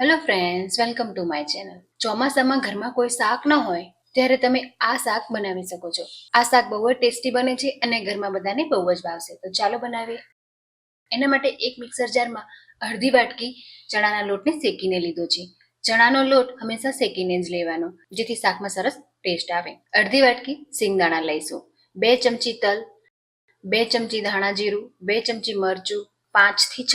Hello friends welcome to my channel ચોમાસામાં ઘરમાં કોઈ શાક ન હોય, ત્યારે તમે આ શાક બનાવી શકો છો. આ શાક બહુ જ ટેસ્ટી બને છે અને ઘરમાં બધાને બહુ જ ભાવશે. તો ચાલો બનાવીએ. એના માટે એક મિક્સર જારમાં અડધી વાટકી ચણાના લોટને શેકીને લીધો છે. ચણાનો લોટ હંમેશા શેકીને જ લેવાનો, જેથી શાકમાં સરસ ટેસ્ટ આવે. અડધી વાટકી સિંગદાણા લઈશું. બે ચમચી તલ, બે ચમચી ધાણા જીરું, બે ચમચી મરચું, પાંચથી છ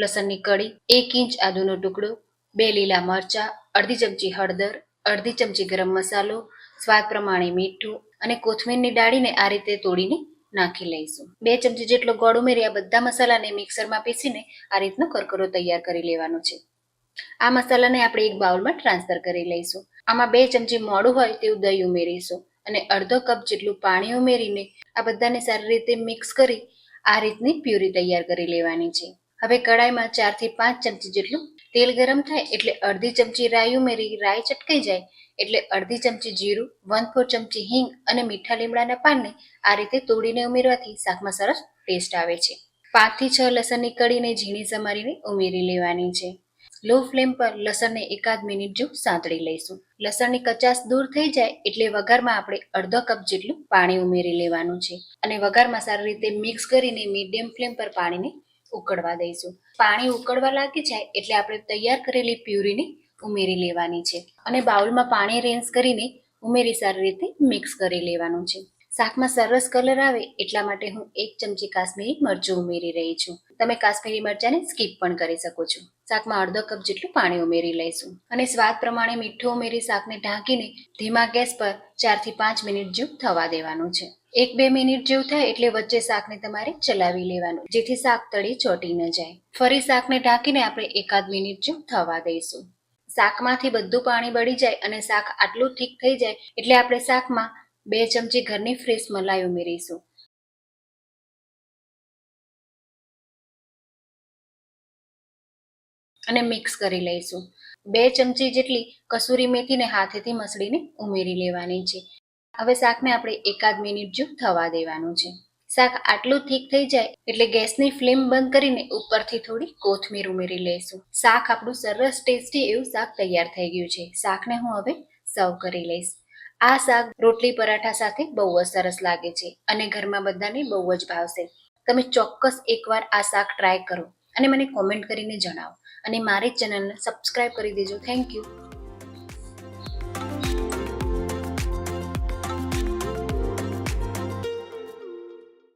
લસણની કળી, એક ઇંચ આદુનો ટુકડો બે લીલા મરચા, અડધી ચમચી હળદર, અડધી ચમચી ગરમ મસાલો, સ્વાદ પ્રમાણે મીઠું અને કોથમીરની ડાળીને આ રીતે તોડીને નાખી લઈશું. બે ચમચી જેટલો ગોળ ઉમેરી આ બધા મસાલાને મિક્સરમાં પીસીને આ રીતનો કરકરો તૈયાર કરી લેવાનો છે. આ મસાલાને આપણે એક બાઉલમાં ટ્રાન્સફર કરી લઈશું. આમાં બે ચમચી મોડું હોય તેવું દહીં ઉમેરીશું અને અડધો કપ જેટલું પાણી ઉમેરીને આ બધાને સારી રીતે મિક્સ કરી આ રીતની પ્યુરી તૈયાર કરી લેવાની છે. હવે કડાઈમાં ચારથી પાંચ ચમચી જેટલું તેલ ગરમ થાય એટલે અડધી ચમચી રાઈ ઉમેરી, રાઈ ચટકાઈ જાય એટલે અડધી ચમચી જીરું વન ફોર ચમચી હિંગ અને મીઠા લીમડાના પાનને આ રીતે તોડીને ઉમેરવાથી શાકમાં સરસ ટેસ્ટ આવે છે. પાંચથી છ લસણની કળીને ઝીણી સમારીને ઉમેરી લેવાની છે. લો ફ્લેમ પર લસણને એકાદ મિનિટ જો સાંતળી લઈશું. લસણની કચાસ દૂર થઈ જાય એટલે વઘારમાં આપણે અડધો કપ જેટલું પાણી ઉમેરી લેવાનું છે. અને વઘારમાં સારી રીતે મિક્સ કરીને મીડિયમ ફ્લેમ પર પાણીને ઉકળવા દઈશું. પાણી ઉકળવા લાગી જાય એટલે આપણે તૈયાર કરેલી પ્યુરીને ઉમેરી લેવાની છે અને બાઉલમાં પાણી રેન્સ કરીને ઉમેરી સારી રીતે મિક્સ કરી લેવાનું છે. શાકમાં સરસ કલર આવે એટલા માટે હું એક ચમચી કાશ્મીરી મરચું ઉમેરી રહી છું. તમે કાશ્મીરી મરચાંને સ્કીપ પણ કરી શકો છો. શાકમાં અડધો કપ જેટલું પાણી ઉમેરી લઈશું અને સ્વાદ પ્રમાણે મીઠું ઉમેરી શાકને ઢાંકીને ધીમા ગેસ પર ચારથી પાંચ મિનિટ જેવું થવા દેવાનું છે. એક બે મિનિટ જેવું થાય એટલે વચ્ચે શાકને તમારે ચલાવી લેવાનું, જેથી શાક તળી ચોટી ન જાય. ફરી શાકને ઢાંકીને આપણે એકાદ મિનિટ જેવું થવા દઈશું. શાકમાંથી બધું પાણી બળી જાય અને શાક આટલું ઠીક થઈ જાય એટલે આપણે શાકમાં બે ચમચી ઘરની ફ્રેશ મલાઈ ઉમેરીશું. અને મિક્સ કરી લઈશું. બે ચમચી જેટલી કસૂરી મેથીને હાથેથી મસળીને ઉમેરી લેવાની છે. હવે શાકને આપણે એકાદ મિનિટ જેવું થવા દેવાનું છે. શાક આટલું ઠીક થઈ જાય એટલે ગેસની ફ્લેમ બંધ કરીને ઉપરથી થોડી કોથમીર ઉમેરી લઈશું શાક આપણું સરસ ટેસ્ટી એવું શાક તૈયાર થઈ ગયું છે. શાકને હું હવે સર્વ કરી લઈશ. આ શાક રોટલી પરાઠા સાથે બહુ જ સરસ લાગે છે અને ઘરમાં બધાને બહુ જ ભાવશે. તમે ચોક્કસ એકવાર આ શાક ટ્રાય કરો અને મને કોમેન્ટ કરીને જણાવો. અને મારી ચેનલને સબસ્ક્રાઈબ કરી દેજો. Thank you